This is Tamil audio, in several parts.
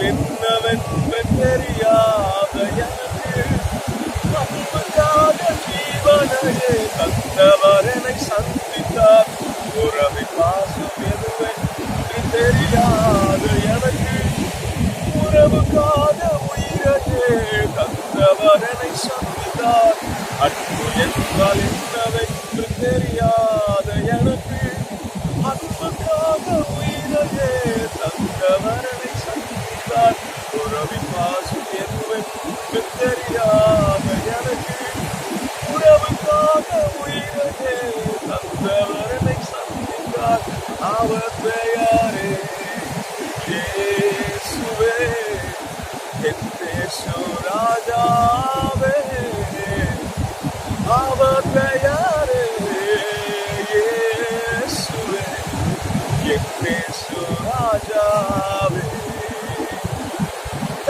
என்றால் என்னவென்று தெரியாத எனக்கு அன்புக்காக ஜீவனையே தந்தவர் சந்தித்தார் உறவை பாசம் எதுவென்று தெரியாத எனக்கு உறவுக்காக உயிரையே தந்தவரனை சந்தித்தார் அன்பு என்றால் என்னவென்று தெரியாத எனக்கு. Robbie Pass begin with Victoria Mayanaki. Whatever God that we again, that fella that makes something God, our Payare. Yesuve, Hinte Surajave, our Payare. Yesuve, Hinte Surajave.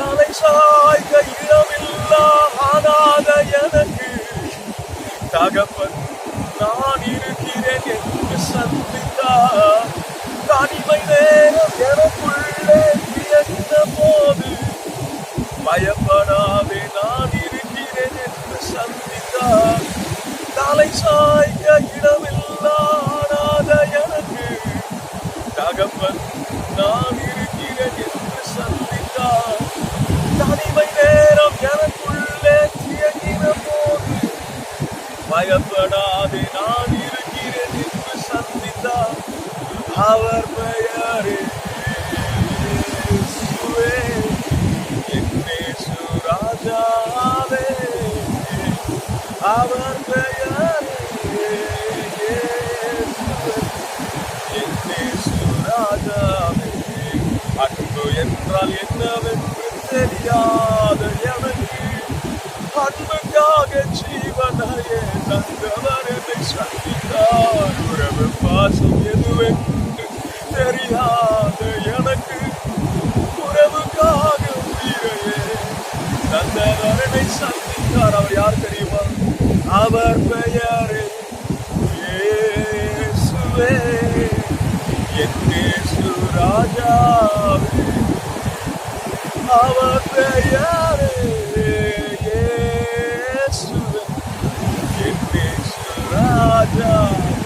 காலை சாய்க இடமில்லா ஆனாத எனக்கு தகப்பன் நான் இருக்கிறேன் என்று சந்தித்தார் தனிமை நேரம் பயப்படாதே நான் இருக்கிறேன் என்று சந்தித்தார் அவர் பெயரே இயேசுவே, என் இயேசு ராஜாவே அவர் பெயரே இயேசுவே, என் இயேசு ராஜாவே அன்பு என்றால் என்னவென்று தெரியாத எனக்கு அன்புக்காக ஜீவனையே தந்தவர் என்னை சந்தித்தார் உறவு பாசம் எதுவென்று தெரியாத எனக்கு உறவுக்காக உயிரையே தந்தவர் என்னை சந்தித்தார் அவர் யார் தெரியுமா அவர் பெயரே இயேசுவே என் இயேசு ராஜாவே அவர் பெயரே Raja!